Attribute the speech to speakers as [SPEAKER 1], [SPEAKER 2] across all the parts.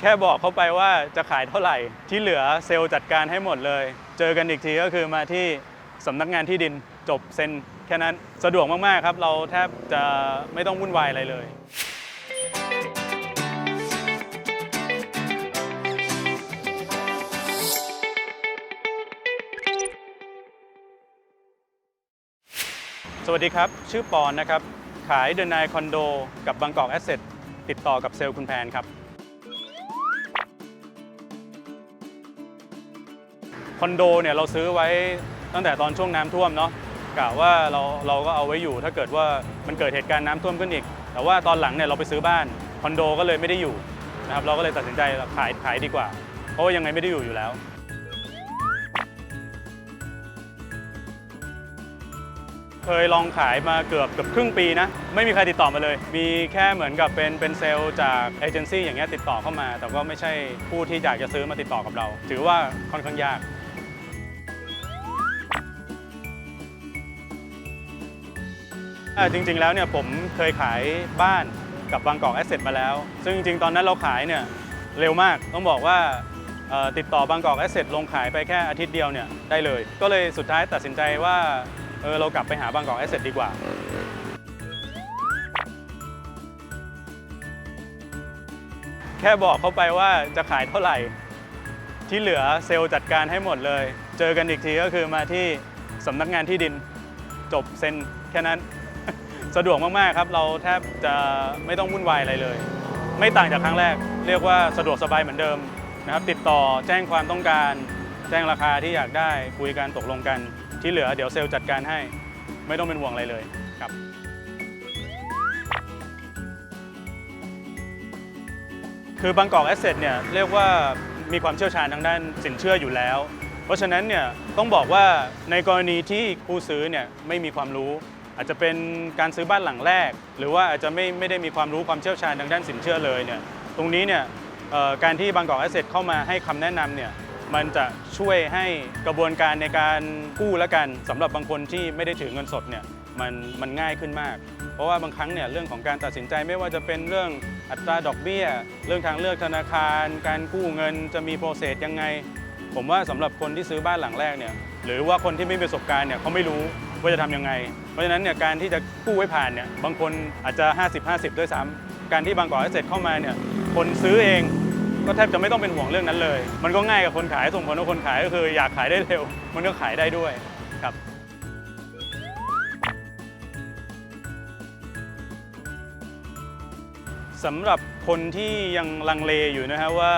[SPEAKER 1] แค่บอกเขาไปว่าจะขายเท่าไหร่ ที่เหลือเซลล์จัดการให้หมดเลย เจอกันอีกทีก็คือมาที่สำนักงานที่ดินจบเซ็นแค่นั้นสะดวกมาก ๆ ครับ เราแทบจะไม่ต้องวุ่นวายอะไรเลยสวัสดีครับ ชื่อปอนนะครับ ขายเดนายคอนโดกับบางกอกแอสเซทติดต่อกับเซลล์คุณแพนครับ คอนโดเนี่ยเราซื้อไว้ตั้งแต่ตอนช่วงน้ำท่วมเนาะกะว่าเราเราก็เอาไว้อยู่ถ้าเกิดว่ามันเกิดเหตุการณ์น้ำท่วมขึ้นอีก แต่ว่าตอนหลังเนี่ยเราไปซื้อบ้านคอนโดก็เลยไม่ได้อยู่นะครับเราก็เลยตัดสินใจขายขายดีกว่า เพราะว่ายังไงไม่ได้อยู่อยู่แล้วเคยลองขายมาเกือบเกือบครึ่งปีนะ ไม่มีใครติดต่อมาเลย มีแค่เหมือนกับเป็นเป็นเซลล์จากเอเจนซี่อย่างเงี้ยติดต่อเข้ามา แต่ก็ไม่ใช่ผู้ที่อยากจะซื้อมาติดต่อกับเรา ถือว่าค่อนข้างยาก จริงๆแล้วเนี่ยผมเคยขายบ้านกับบางกอกแอสเซทมาแล้ว ซึ่งจริงๆตอนนั้นเราขายเนี่ยเร็วมากต้องบอกว่าติดต่อบางกอกแอสเซทลงขายไปแค่อาทิตย์เดียวเนี่ยได้เลย ก็เลยสุดท้ายตัดสินใจว่าเออเรากลับไปหาบางกอกแอสเซทดีกว่าแค่บอกเขาไปว่าจะขายเท่าไหร่ ที่เหลือเซลล์จัดการให้หมดเลย เจอกันอีกทีก็คือมาที่สำนักงานที่ดินจบเซ็นแค่นั้น สะดวกมากๆครับ เราแทบจะไม่ต้องวุ่นวายอะไรเลย ไม่ต่างจากครั้งแรก เรียกว่าสะดวกสบายเหมือนเดิมนะครับ ติดต่อแจ้งความต้องการ แจ้งราคาที่อยากได้คุยกันตกลงกัน ที่เหลือเดี๋ยวเซลล์จัดการให้ ไม่ต้องเป็นห่วงอะไรเลยครับคือบางกอกแอสเซทเนี่ยเรียกว่ามีความเชี่ยวชาญทางด้านสินเชื่ออยู่แล้ว เพราะฉะนั้นเนี่ยต้องบอกว่าในกรณีที่ผู้ซื้อเนี่ยไม่มีความรู้ อาจจะเป็นการซื้อบ้านหลังแรก หรือว่าอาจจะไม่ไม่ได้มีความรู้ความเชี่ยวชาญทางด้านสินเชื่อเลยเนี่ยตรงนี้เนี่ยการที่บางกอกแอสเซทเข้ามาให้คำแนะนำเนี่ยมันจะช่วยให้กระบวนการในการกู้และกันสำหรับบางคนที่ไม่ได้ถือเงินสดเนี่ยมันมันง่ายขึ้นมาก เพราะว่าบางครั้งเนี่ยเรื่องของการตัดสินใจไม่ว่าจะเป็นเรื่องอัตราดอกเบี้ย เรื่องทางเลือกธนาคาร การกู้เงินจะมีโปรเซสยังไง ผมว่าสำหรับคนที่ซื้อบ้านหลังแรกเนี่ย หรือว่าคนที่ไม่มีประสบการณ์เนี่ยเขาไม่รู้ว่าจะทำยังไง เพราะฉะนั้นเนี่ยการที่จะกู้ไว้ผ่านเนี่ยบางคนอาจจะ 50-50 ด้วยซ้ำการที่บางกอกให้เสร็จเข้ามาเนี่ยคนซื้อเองก็แทบจะไม่ต้องเป็นห่วงเรื่องนั้นเลย มันก็ง่ายกับคนขายส่งผลกับคนขายก็คืออยากขายได้เร็ว มันก็ขายได้ด้วยครับสำหรับคนที่ยังลังเลอยู่นะฮะว่า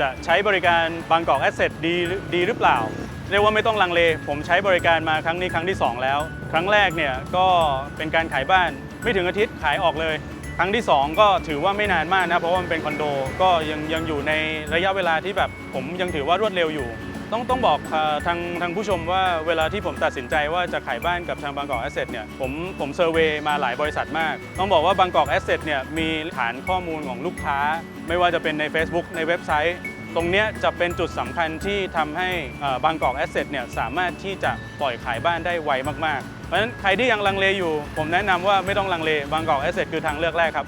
[SPEAKER 1] จะใช้บริการบางกอกแอสเซทดีดีหรือเปล่า เรียกว่าไม่ต้องลังเล ผมใช้บริการมาครั้งนี้ครั้งที่ 2 แล้ว ครั้งแรกเนี่ยก็เป็นการขายบ้านไม่ถึงอาทิตย์ขายออกเลย ครั้งที่ 2 ก็ถือว่าไม่นานมากนะเพราะว่ามันเป็นคอนโดก็ยังยังอยู่ในระยะเวลาที่แบบผมยังถือว่ารวดเร็วอยู่ ต้องต้องบอกทางทางผู้ชมว่าเวลาที่ผมตัดสินใจว่าจะขายบ้านกับทางบางกอกแอสเซทเนี่ยผมผมเซอร์เวย์มาหลายบริษัทมาก ต้องบอกว่าบางกอกแอสเซทเนี่ยมีฐานข้อมูลของลูกค้า ไม่ว่าจะเป็นใน Facebook ในเว็บไซต์ ตรงนี้จะเป็นจุดสำคัญที่ทำให้บางกอกแอสเซทเนี่ยสามารถที่จะปล่อยขายบ้านได้ไวมาก ๆ เพราะฉะนั้นใครที่ยังลังเลอยู่ ผมแนะนำว่าไม่ต้องลังเลบางกอกแอสเซทคือทางเลือกแรกครับ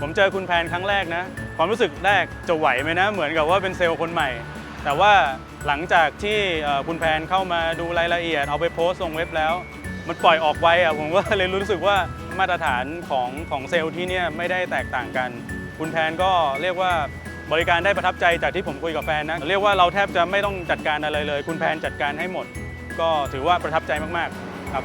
[SPEAKER 1] ผมเจอคุณแพนครั้งแรกนะ ความรู้สึกแรกจะไหวไหมนะ เหมือนกับว่าเป็นเซลล์คนใหม่ แต่ว่าหลังจากที่คุณแพนเข้ามาดูรายละเอียดเอาไปโพสต์ลงเว็บแล้ว มันปล่อยออกไวอะผมก็เลยรู้สึกว่า มาตรฐานของของเซลล์ที่เนี่ยไม่ได้แตกต่างกัน คุณแพนก็เรียกว่าบริการได้ประทับใจจากที่ผมคุยกับแฟนนะ เรียกว่าเราแทบจะไม่ต้องจัดการอะไรเลย คุณแพนจัดการให้หมด ก็ถือว่าประทับใจมาก ๆ ครับ